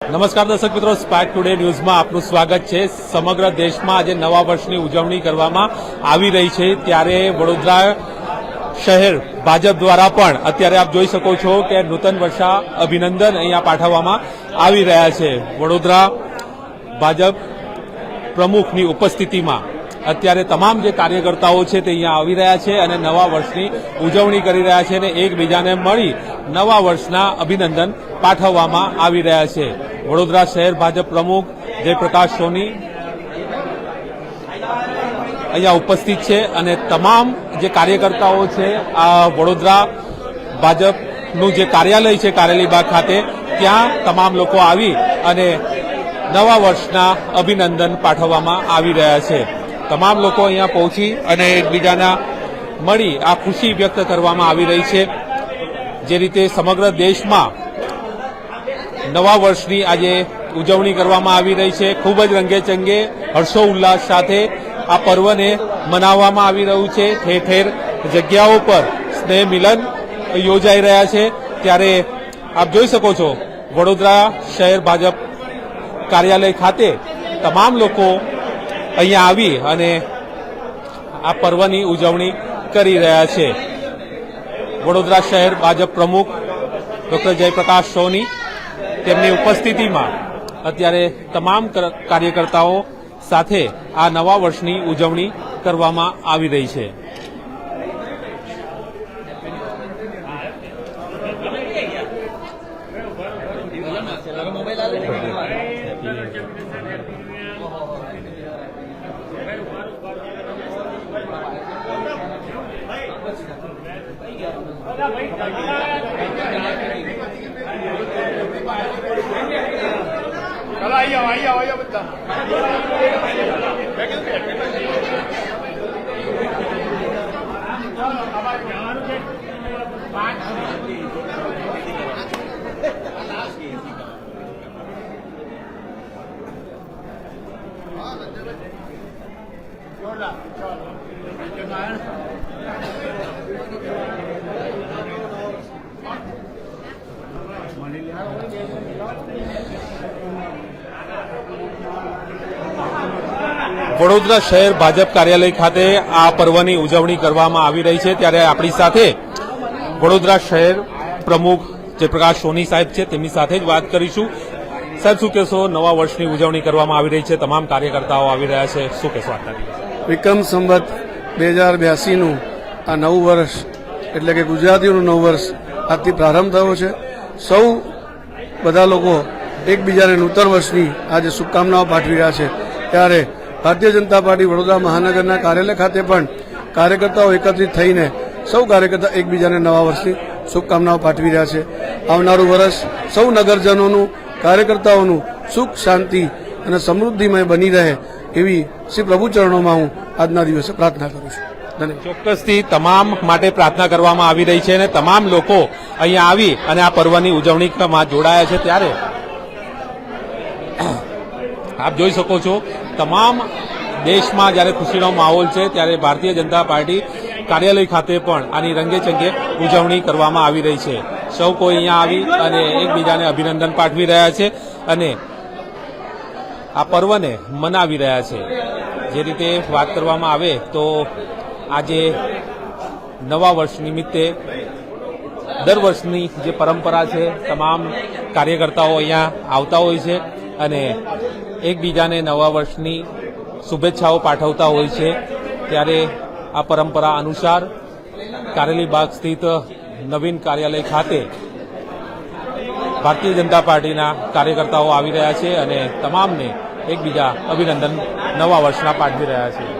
નમસ્કાર દર્શક મિત્રો સ્પાર્ક ટુડે ન્યૂઝમાં આપનું સ્વાગત છે. સમગ્ર દેશમાં આજે નવા વર્ષની ઉજવણી કરવામાં આવી રહી છે. ત્યારે વડોદરા શહેર ભાજપ દ્વારા પણ અત્યારે આપ જોઈ શકો છો કે નૂતન વર્ષા અભિનંદન અહીંયા પાઠવવામાં આવી રહ્યા છે. વડોદરા ભાજપ પ્રમુખની ઉપસ્થિતિમાં અત્યારે તમામ જે કાર્યકર્તાઓ છે તે અહીંયા આવી રહ્યા છે અને નવા વર્ષની ઉજવણી કરી રહ્યા છે અને એકબીજાને મળી નવા વર્ષના અભિનંદન પાઠવવામાં આવી રહ્યા છે. વડોદરા શહેર ભાજપ પ્રમુખ જયપ્રકાશ સોની અહીંયા ઉપસ્થિત છે અને તમામ જે કાર્યકર્તાઓ છે, આ વડોદરા ભાજપનું જે કાર્યાલય છે કારેલીબાગ ખાતે, ત્યાં તમામ લોકો આવી અને નવા વર્ષના અભિનંદન પાઠવવામાં આવી રહ્યા છે. તમામ લોકો અહીંયા પહોંચી અને એકબીજાના મળી આ ખુશી વ્યક્ત કરવામાં આવી રહી છે. જે રીતે સમગ્ર દેશમાં નવા વર્ષની આજે ઉજવણી કરવામાં આવી રહી છે. ખૂબ જ રંગેચંગે હર્ષો ઉલ્લાસ સાથે આ પર્વને મનાવવામાં આવી રહ્યું છે. ઠેર ઠેર જગ્યાઓ પર સ્નેહ મિલન યોજાઈ રહ્યા છે. ત્યારે આપ જોઈ શકો છો વડોદરા શહેર ભાજપ કાર્યાલય ખાતે તમામ લોકો અહીંયા આવી અને આ પર્વની ઉજવણી કરી રહ્યા છે. વડોદરા શહેર ભાજપ પ્રમુખ ડોક્ટર જયપ્રકાશ સોની તેમની ઉપસ્થિતિમાં અત્યારે તમામ કાર્યકર્તાઓ સાથે આ નવા વર્ષની ઉજવણી કરવામાં આવી રહી છે. ચાલો આઈ આવો આઈ આવો આઈ આવો બધા વડોદરા શહેર ભાજપ કાર્યાલય ખાતે આ પર્વની ઉજવણી કરવામાં આવી રહી છે. ત્યારે આપણી સાથે વડોદરા શહેર પ્રમુખ જયપ્રકાશ સોની સાહેબ છે. તેમની સાથે જ વાત કરીશું. સાહેબ, શું કહેશો? નવા વર્ષની ઉજવણી કરવામાં આવી રહી છે. તમામ કાર્યકર્તાઓ આવી રહ્યા છે. શું કહેશો આજના વિક્રમ સંવત બે હજાર બ્યાસીનું આ નવું વર્ષ, એટલે કે ગુજરાતીઓનું નવું વર્ષ આજથી પ્રારંભ થયો છે. સૌ બધા લોકો એકબીજાને નૂતન વર્ષની આજે શુભકામનાઓ પાઠવી રહ્યા છે. ત્યારે ભારતીય જનતા પાર્ટી વડોદરા મહાનગરના કાર્યાલય ખાતે પણ કાર્યકર્તાઓ એકત્રિત થઈને સૌ કાર્યકર્તા એકબીજાને નવા વર્ષની શુભકામનાઓ પાઠવી રહ્યા છે. આવનારું વર્ષ સૌ નગરજનોનું, કાર્યકર્તાઓનું સુખ, શાંતિ અને સમૃદ્ધિમય બની રહે એવી શ્રી પ્રભુ ચરણોમાં હું આજના દિવસે પ્રાર્થના કરું છું. ચોક્કસથી તમામ માટે પ્રાર્થના કરવામાં આવી રહી છે અને તમામ લોકો અહીંયા આવી અને આ પર્વની ઉજવણીમાં જોડાયા છે ત્યારે આપ જોઈ શકો છો, તમામ દેશમાં જ્યારે ખુશીનો માહોલ છે ત્યારે ભારતીય જનતા પાર્ટી કાર્યાલય ખાતે પણ આની રંગે ચંગે ઉજવણી કરવામાં આવી રહી છે. સૌ કોઈ અહીંયા આવી અને એકબીજાને અભિનંદન પાઠવી રહ્યા છે અને આ પર્વને મનાવી રહ્યા છે. જે રીતે વાત કરવામાં આવે તો આજે નવા વર્ષ નિમિત્તે દર વર્ષની જે પરંપરા છે, તમામ કાર્યકર્તાઓ અહીંયા આવતા હોય છે અને એકબીજાને નવા વર્ષની શુભેચ્છાઓ પાઠવતા હોય છે. ત્યારે આ પરંપરા અનુસાર કારેલીબાગ સ્થિત નવીન કાર્યાલય ખાતે ભારતીય જનતા પાર્ટીના કાર્યકર્તાઓ આવી રહ્યા છે અને તમામને એકબીજા અભિનંદન નવા વર્ષના પાઠવી રહ્યા છે.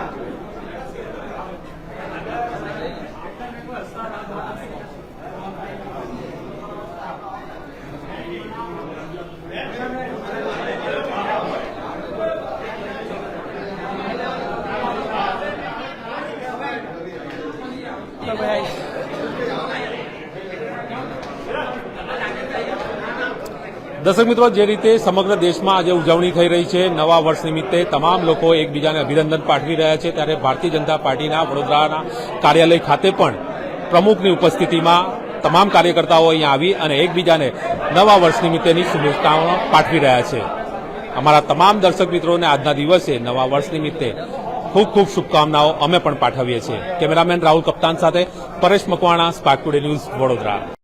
દર્શક મિત્રો, જે રીતે સમગ્ર દેશમાં આજે ઉજવણી થઈ રહી છે, નવા વર્ષ નિમિત્તે તમામ લોકો એકબીજાને અભિનંદન પાઠવી રહ્યા છે. ત્યારે ભારતીય જનતા પાર્ટીના વડોદરાના કાર્યાલય ખાતે પણ પ્રમુખની ઉપસ્થિતિમાં તમામ કાર્યકર્તાઓ અહીંયા આવી અને એકબીજાને નવા વર્ષ નિમિત્તેની શુભેચ્છાઓ પાઠવી રહ્યા છે. અમારા તમામ દર્શક મિત્રોને આજના દિવસે નવા વર્ષ નિમિત્તે ખૂબ ખૂબ શુભકામનાઓ અમે પણ પાઠવીએ છીએ. કેમેરામેન રાહુલ કપ્તાન સાથે Paresh Makwana, Spark Today news Vadodara.